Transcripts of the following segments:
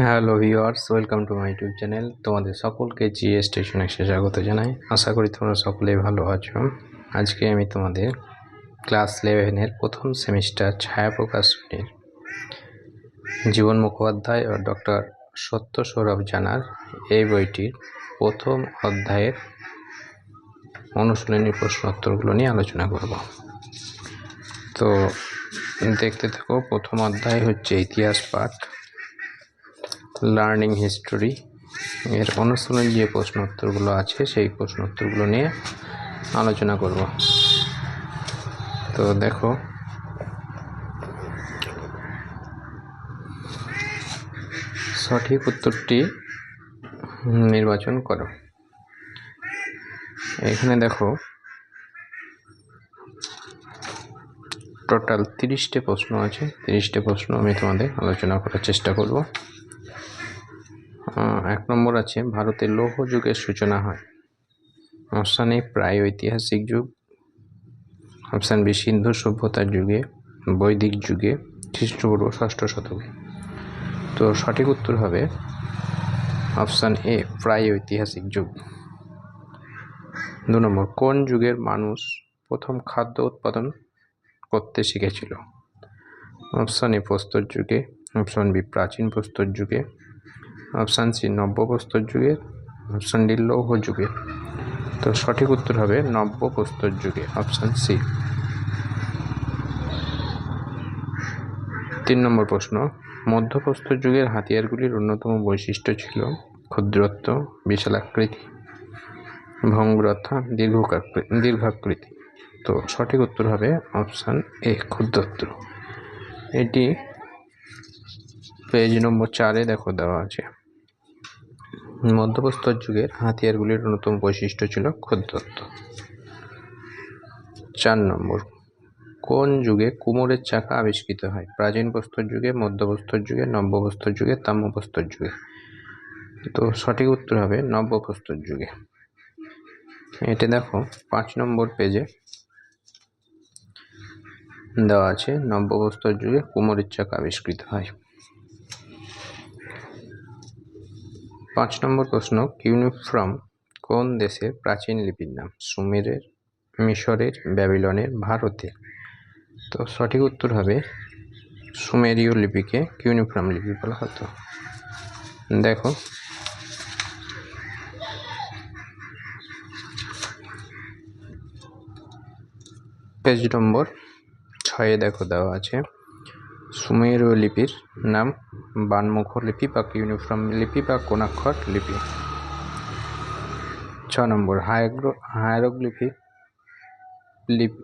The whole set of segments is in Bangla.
Hello viewers, welcome to my YouTube channel. তোমাদের সকলকে জিএ স্টেশন স্বাগত জানাই। আশা করি তোমরা সকলেই ভালো আছো। আজকে আমি তোমাদের ক্লাস ইলেভেনের প্রথম সেমিস্টার ছায়া প্রকাশনীর জীবন মুখোপাধ্যায় ও ডক্টর সত্য সৌরভ জানার এই বইটির প্রথম অধ্যায়ের অনুশীলনী প্রশ্নোত্তরগুলো নিয়ে আলোচনা করব। তো দেখতে থাকো, প্রথম অধ্যায় হচ্ছে ইতিহাস পাঠ। লার্নিং হিস্টোরি এর অনুশীলন যে প্রশ্ন উত্তরগুলো আছে, সেই প্রশ্ন উত্তরগুলো নিয়ে আলোচনা করব। তো দেখো, সঠিক উত্তরটি নির্বাচন করো। এখানে দেখো টোটাল তিরিশটি প্রশ্ন আছে, তিরিশটি প্রশ্ন আমি তোমাদের আলোচনা করার চেষ্টা করব। এক নম্বর আছে ভারতের লৌহ যুগের সূচনা হয়। অপশান প্রায় ঐতিহাসিক যুগ। অপশান বি, সিন্ধু সভ্যতার যুগে, বৈদিক যুগে, খ্রিস্টপূর্ব ষষ্ঠ শতকে। তো সঠিক উত্তর হবে অপশান এ, প্রায় ঐতিহাসিক যুগ। দু নম্বর, কোন যুগের মানুষ প্রথম খাদ্য উৎপাদন করতে শিখেছিল? অপশান এ প্রস্তর যুগে অপশান বি, প্রাচীন প্রস্তর যুগে অপশান সি, নব্যপ্রস্তর যুগের অপশান ডি, লৌহ যুগের তো সঠিক উত্তর হবে নব্যপ্রস্তর যুগে, অপশান সি। তিন নম্বর প্রশ্ন, মধ্যপ্রস্তর যুগের হাতিয়ারগুলির অন্যতম বৈশিষ্ট্য ছিল ক্ষুদ্রত্ব, বিশালাকৃতি ভঙ্গুরতা দীর্ঘকাকৃতি দীর্ঘাকৃতি। তো সঠিক উত্তর হবে অপশান এ, ক্ষুদ্রত্ব। এটি পেজ নম্বর চারে দেখো দেওয়া আছে। মধ্যপ্রস্তর যুগের হাতিয়ারগুলির অন্যতম বৈশিষ্ট্য ছিল ক্ষুদ্রত্ব চার নম্বর, কোন যুগে কুমোরের চাকা আবিষ্কৃত হয়? প্রাচীন প্রস্তর যুগে, মধ্যপ্রস্তর যুগে, নব্যপ্রস্তর যুগে তাম্যপ্রস্তর যুগে। তো সঠিক উত্তর হবে নব্যপ্রস্তর যুগে। এটি দেখো, পাঁচ নম্বর পেজে দেওয়া আছে, নব্যপ্রস্তর যুগে কুমোরের চাকা আবিষ্কৃত হয়। পাঁচ নম্বর প্রশ্ন, কিউনিফ্রম কোন দেশের প্রাচীন লিপির নাম? সুমেরের, মিশরের, ব্যাবিলনের ভারতে তো সঠিক উত্তর হবে সুমেরীয় লিপিকে কিউনিফ্রম লিপি বলা হতো। দেখো। পেজ নম্বর ছয়ে দেখো দেওয়া আছে। সুমেরীয় লিপির নাম বানমুখ লিপি বা ইউনিফর্ম লিপি বা কোনাক্ষর লিপি। ছ নম্বর, হায়াগ্রো হায়ারোগ্লিফিক লিপি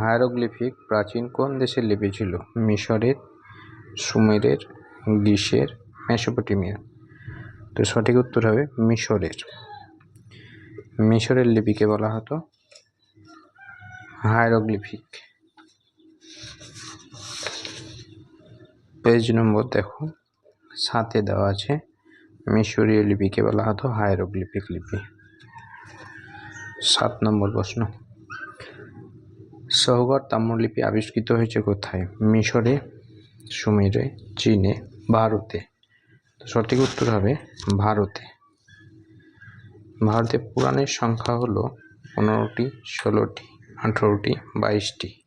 হায়ারোগ্লিফিক প্রাচীন কোন দেশের লিপি ছিল? মিশরের, সুমেরের, গ্রীসের মেসোপটেমিয়া তো সঠিক উত্তর হবে মিশরের। মিশরের লিপিকে বলা হতো হায়ারোগ্লিফিক। পেজ নম্বর দেখো, সাথে দেওয়া আছে মিশরীয় লিপিকে বলা হতো হায়ারোগ্লিপিক লিপি। সাত নম্বর প্রশ্ন। সহগর তাম্রলিপি আবিষ্কৃত হয়েছে কোথায়? মিশরে, সুমেরে, চীনে, ভারতে। সঠিক উত্তর হবে ভারতে। ভারতে পুরাণের সংখ্যা হলো পনেরোটি, ষোলোটি, আঠেরোটি, বাইশটি।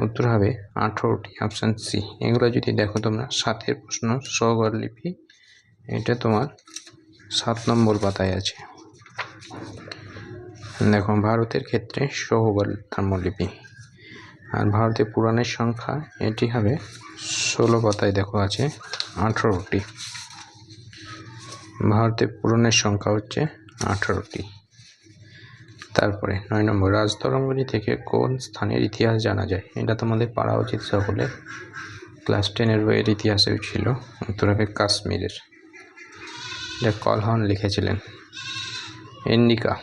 উত্তর হবে আঠেরোটি অপশান সি এগুলো যদি দেখো তোমরা, সাতের প্রশ্ন সহগর লিপি, এটা তোমার সাত নম্বর পাতায় আছে। দেখো, ভারতের ক্ষেত্রে সহগর ধর্মলিপি। আর ভারতের পুরাণের সংখ্যা, এটি হবে ষোলো পাতায় দেখো আছে, আঠেরোটি। ভারতের পুরাণের সংখ্যা হচ্ছে আঠেরোটি। তারপরে নয় নম্বর, রাজতরঙ্গিনী থেকে কোন স্থানের ইতিহাস জানা যায়? এটা তোমাদের পারা উচিত সকলে। ক্লাস টেনের বইয়ের ইতিহাসেও ছিল উত্তর হবে কাশ্মীরের। যা কলহন লিখেছিলেন। ইন্ডিকা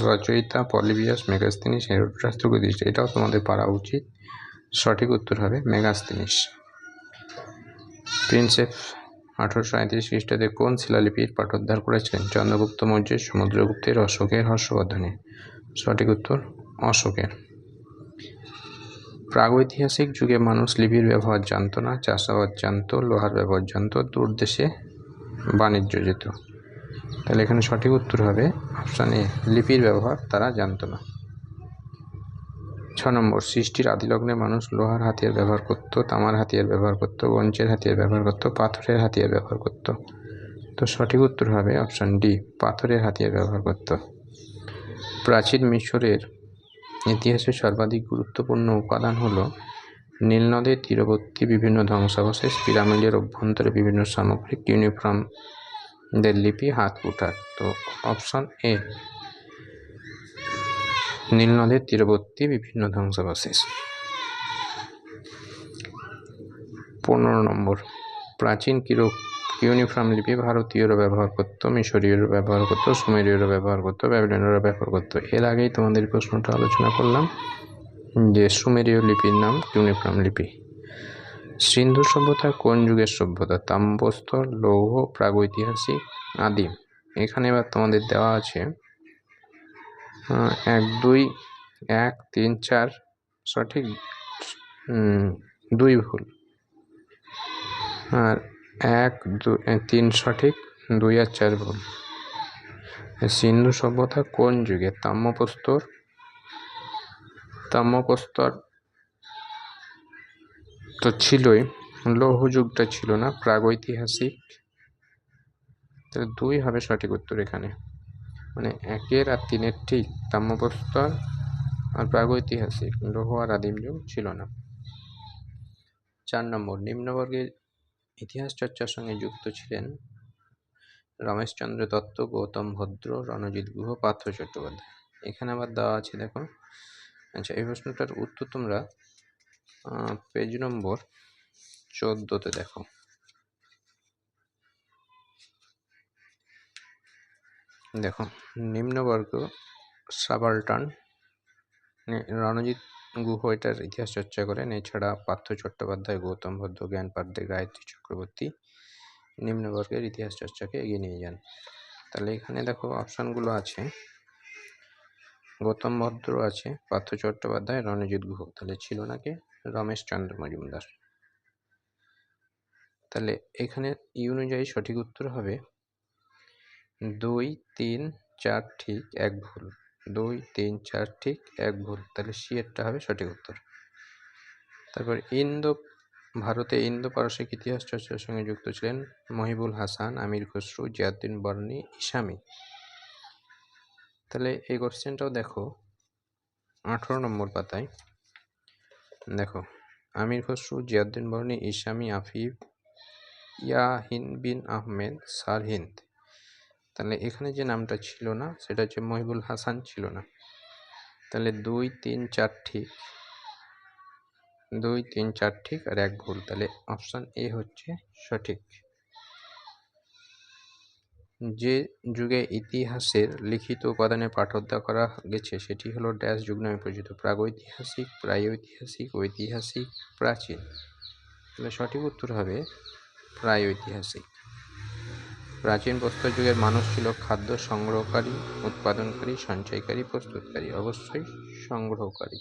রচয়িতা পলিবিয়াস মেগাস্তিনিস হেরোড্রাস্ত্র প্রতিষ্ঠা এটাও তোমাদের পারা উচিত। সঠিক উত্তর হবে মেগাস্তিনিস। প্রিন্সেপ আঠারোশো সাঁত্রিশ খ্রিস্টাব্দে কোন শিলালিপির পাঠোদ্ধার করেছিলেন? চন্দ্রগুপ্ত মৌর্যের, সমুদ্রগুপ্তের, অশোকের হর্ষবর্ধনে সঠিক উত্তর, অশোকের। প্রাগৈতিহাসিক যুগে মানুষ লিপির ব্যবহার জানতো না, চাষাবাদ জানতো, লোহার ব্যবহার জানতো, দূর দেশে বাণিজ্য যেত। তাহলে এখানে সঠিক উত্তর হবে অপশান এ লিপির ব্যবহার তারা জানতো না। ছ নম্বর, সৃষ্টির আদিলগ্নে মানুষ লোহার হাতিয়ার ব্যবহার করত, তামার হাতিয়ার ব্যবহার করত, বঞ্চের হাতিয়ার ব্যবহার করত, পাথরের হাতিয়ার ব্যবহার করত। তো সঠিক উত্তর হবে অপশান ডি পাথরের হাতিয়ার ব্যবহার করত। প্রাচীন মিশরের ইতিহাসে সর্বাধিক গুরুত্বপূর্ণ উপাদান হলো নীলনদের তীরবর্তী বিভিন্ন ধ্বংসাবশেষ, পিরামিডের অভ্যন্তরে বিভিন্ন সামগ্রিক ইউনিফর্মদের লিপি হাত কুঠার তো অপশান এ নীলনদের তীরবর্তী বিভিন্ন ধ্বংসাবশেষ। পনেরো নম্বর। প্রাচীন কিরো ইউনিফর্ম লিপি ভারতীয়রা ব্যবহার করতো মিশরীয়রা ব্যবহার করতো সুমেরীয়রা ব্যবহার করত ব্যাবিলনীয়রা ব্যবহার করতো। এর আগেই তোমাদের প্রশ্নটা আলোচনা করলাম যে সুমেরীয় লিপির নাম ইউনিফর্ম লিপি। সিন্ধু সভ্যতা কোন যুগের সভ্যতা? তাম্রস্তর লৌহ, প্রাগৈতিহাসিক, আদিম। এখানে এবার তোমাদের দেওয়া আছে এক, দুই, এক, তিন, চার, সঠিক দুই ভুল। আর এক দুই তিন সঠিক, দুই আর চার ভুল। সিন্ধু সভ্যতা কোন যুগে? তাম্রপ্রস্তর। তাম্রপ্রস্তর তো ছিলই লৌহ যুগটা ছিল না, প্রাগৈতিহাসিক। তাহলে দুই হবে সঠিক উত্তর এখানে। মানে একের আর তিনের ঠিক তাম্রপ্রস্তর আর প্রাগৈতিহাসিক, লৌহ আর আদিম যুগ ছিল না। চার নম্বর, নিম্নবর্গের ইতিহাস চর্চার সঙ্গে যুক্ত ছিলেন রমেশচন্দ্র দত্ত, গৌতম ভদ্র, রণজিৎ গুহ, পার্থ চট্টোপাধ্যায়। এখানে আবার দেওয়া আছে, দেখো। আচ্ছা এই প্রশ্নটার উত্তর তোমরা পেজ নম্বর চোদ্দোতে দেখো। দেখো নিম্নবর্গ সাবাল্টান রণজিৎ গুহ এটার ইতিহাস চর্চা করেন। এছাড়া পার্থ চট্টোপাধ্যায়, গৌতম ভদ্র জ্ঞান পাণ্ডে গায়ত্রী চক্রবর্তী নিম্নবর্গের ইতিহাস চর্চাকে এগিয়ে নিয়ে যান। তাহলে এখানে দেখো অপশানগুলো আছে। গৌতম ভদ্র আছে, পার্থ চট্টোপাধ্যায়, রণজিৎ গুহ। তাহলে ছিল নাকি রমেশ চন্দ্র মজুমদার। তাহলে এখানে ই অনুযায়ী সঠিক উত্তর হবে দুই, তিন, চার ঠিক এক ভুল। দুই, তিন, চার ঠিক এক ভুল। তাহলে সি এরটা হবে সঠিক উত্তর। তারপর ইন্দো, ভারতে ইন্দো পারসিক ইতিহাস চর্চার সঙ্গে যুক্ত ছিলেন মহিবুল হাসান, আমির খসরু, জিয়াউদ্দিন বর্ণী ইসামি তাহলে এই কোশ্চেনটাও দেখো আঠেরো নম্বর পাতায়। দেখো, আমির খসরু, জিয়াউদ্দিন বর্ণী ইসামি আফিফ, ইয়াহিন বিন আহমেদ, সারহিন্দ। তাহলে এখানে যে নামটা ছিল না, সেটা হচ্ছে মহিবুল হাসান ছিল না। তাহলে দুই, তিন, চার ঠিক। দুই, তিন, চার ঠিক আর এক ভুল। তাহলে অপশান এ হচ্ছে সঠিক। যে যুগে ইতিহাসের লিখিত উপাদানে পাঠোদ্ধার করা গেছে, সেটি হলো ড্যাশ যুগ নামে পরিচিত। প্রাগৈতিহাসিক, প্রায়ৈতিহাসিক ঐতিহাসিক ঐতিহাসিক, প্রাচীন। তাহলে সঠিক উত্তর হবে প্রায়ৈতিহাসিক। প্রাচীন প্রস্তর যুগের মানুষ ছিল খাদ্য সংগ্রহকারী, উৎপাদনকারী, সঞ্চয়কারী, প্রস্তুতকারী, অবশ্যই সংগ্রহকারী।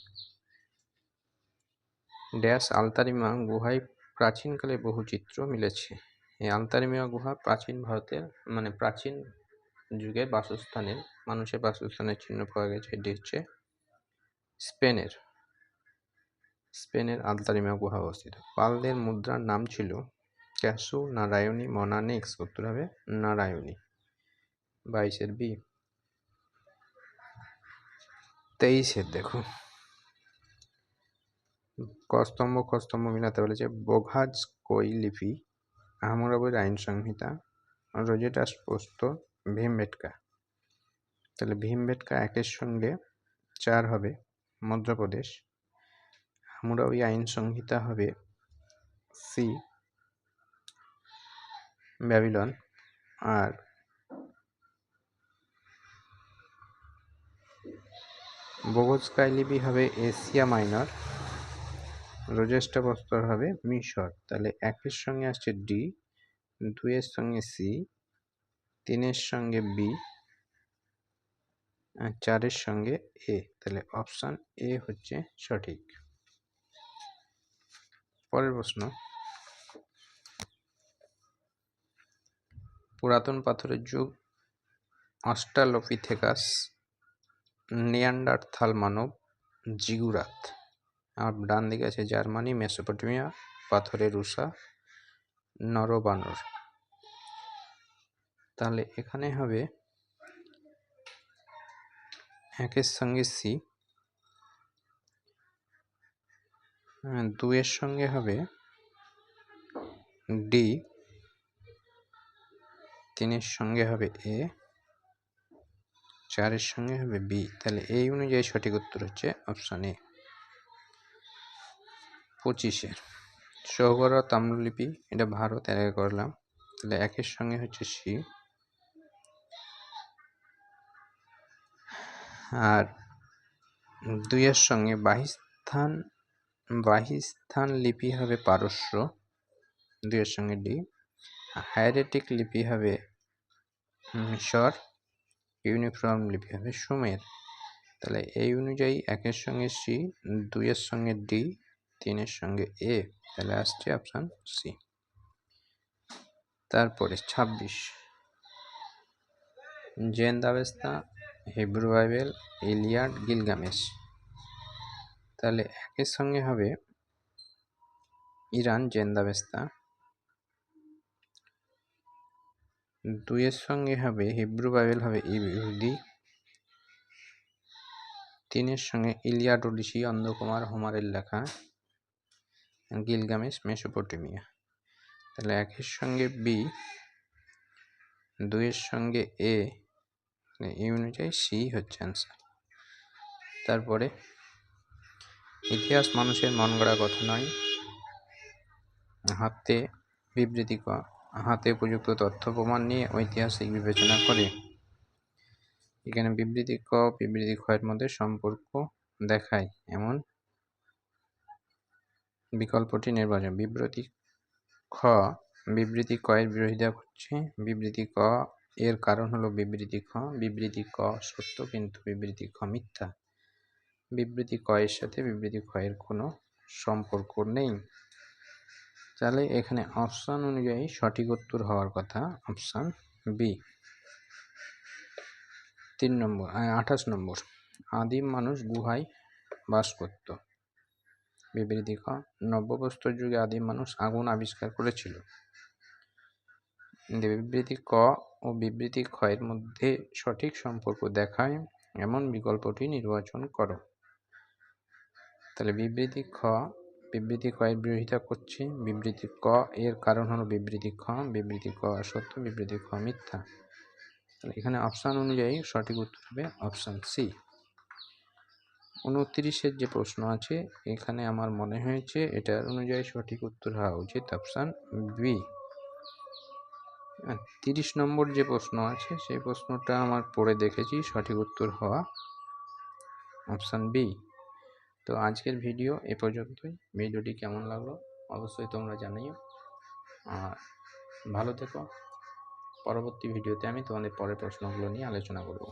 ড্যাশ আলতারিমা গুহায় প্রাচীনকালে বহু চিত্র মিলেছে। এই আলতারিমা গুহা প্রাচীন ভারতের মানে প্রাচীন যুগের বাসস্থানের, মানুষের বাসস্থানের চিহ্ন পাওয়া গেছে। এটি হচ্ছে স্পেনের স্পেনের আলতারিমা গুহা অবস্থিত। পালদের মুদ্রার নাম ছিল ক্যাসু, নারায়ণী মনানেক্স উত্তর হবে। নারায়ণী। বাইশের বি। তেইশের, দেখো। কস্তম্ভ কস্তম্ভ মিলাতে বলেছে, বোঘাজ কই লিপি? আহমরাবের আইন সংহিতা। রোজেটাস পোস্ত, ভীমবেটকা। তাহলে ভীমবেটকা একের সঙ্গে চার হবে, মধ্যপ্রদেশ। হামুরাবি আইন সংহিতা হবে সি। ব্যাবিলন। আর বোগজকাই লিপি হবে এশিয়া মাইনর রোজেস্টা প্রস্তর হবে মিশর। তাহলে একের সঙ্গে আসছে ডি, দুইয়ের সঙ্গে সি, তিনের সঙ্গে বি চারের সঙ্গে এ। তাহলে অপশান এ হচ্ছে সঠিক। পরের প্রশ্ন। পুরাতন পাথরের যুগ। অস্ট্রালোপিথেকাস নিয়ান্ডারথাল মানব জিগুরাত। আর ডান দিকে আছে জার্মানি, মেসোপটেমিয়া, পাথরের রুষা নরবানর। তাহলে এখানে হবে একের সঙ্গে সি দুইয়ের সঙ্গে হবে ডি তিনের সঙ্গে হবে এ, চারের সঙ্গে হবে বি। তাহলে এই অনুযায়ী সঠিক উত্তর হচ্ছে অপশান এ। পঁচিশের সৌগরা তাম্রলিপি, এটা ভারত এলাকা করলাম। তাহলে একের সঙ্গে হচ্ছে সি। আর দুইয়ের সঙ্গে বাহিস্থান বাহিস্থান লিপি হবে পারস্য, দুইয়ের সঙ্গে ডি। হায়ারেটিক লিপি হবে মিশর ইউনিফর্ম লিপি হবে সুমের। তাহলে এই অনুযায়ী একের সঙ্গে সি, দুইয়ের সঙ্গে ডি, তিনের সঙ্গে এ। তাহলে আসছে অপশান সি। তারপরে ছাব্বিশ। Zend Avesta Hebrew Bible, Iliad, Gilgamesh. তাহলে একের সঙ্গে হবে ইরান, জেন্দাবেস্তা। দুইয়ের সঙ্গে হবে হিব্রু বাইবেল হবে ইহুদি। তিনের সঙ্গে ইলিয়াড ওডিসি অন্ধকুমার, হোমারের লেখা, গিলগামেশ, মেসোপটেমিয়া। তাহলে একের সঙ্গে বি, দুইয়ের সঙ্গে এ এই অনুযায়ী সি হচ্ছে অ্যান্সার তারপরে ইতিহাস মানুষের মন গড়া কথা নয়, হাতে বিবৃতি হাতে উপযুক্ত তথ্য প্রমাণ নিয়ে ঐতিহাসিক বিবেচনা করে। এখানে বিবৃতি ক, বিবৃতি ক্ষয়ের মধ্যে সম্পর্ক দেখায়। এমন বিকল্পটি নির্বাচন। বিবৃতি খ, বিবৃতি ক এর বিরোধিতা করছে। বিবৃতি ক এর কারণ হলো বিবৃতি খ, বিবৃতি ক সত্য কিন্তু বিবৃতি খ মিথ্যা। বিবৃতি ক এর সাথে বিবৃতি খ এর কোনো সম্পর্ক নেই। তাহলে এখানে অপশান অনুযায়ী সঠিক উত্তর হওয়ার কথা অপশান বি তিন নম্বর আঠাশ নম্বর। আদিম মানুষ গুহায় বাস করত। বিবৃতি খ নব্যপ্রস্তর যুগে আদিম মানুষ আগুন আবিষ্কার করেছিল। বিবৃতি ক ও বিবৃতি ক্ষয়ের মধ্যে সঠিক সম্পর্ক দেখায়, এমন বিকল্পটি নির্বাচন করো। তাহলে বিবৃতি খ বিবৃতি ক এর বিরোধিতা করছে। বিবৃতি ক এর কারণ হলো বিবৃতি খ, বিবৃতি ক সত্য, বিবৃতি খ মিথ্যা। তাহলে এখানে অপশান অনুযায়ী সঠিক উত্তর হবে অপশান সি উনত্রিশের যে প্রশ্ন আছে, এখানে আমার মনে হয়েছে এটার অনুযায়ী সঠিক উত্তর হওয়া উচিত অপশান বি তিরিশ নম্বর যে প্রশ্ন আছে, সেই প্রশ্নটা আমার পড়ে দেখেছি সঠিক উত্তর হওয়া অপশান বি তো আজকের ভিডিও এ পর্যন্তই। ভিডিওটি কেমন লাগল অবশ্যই তোমরা জানিও। আর ভালো থেকো। পরবর্তী ভিডিওতে আমি তোমাদের পরের প্রশ্নগুলো নিয়ে আলোচনা করব।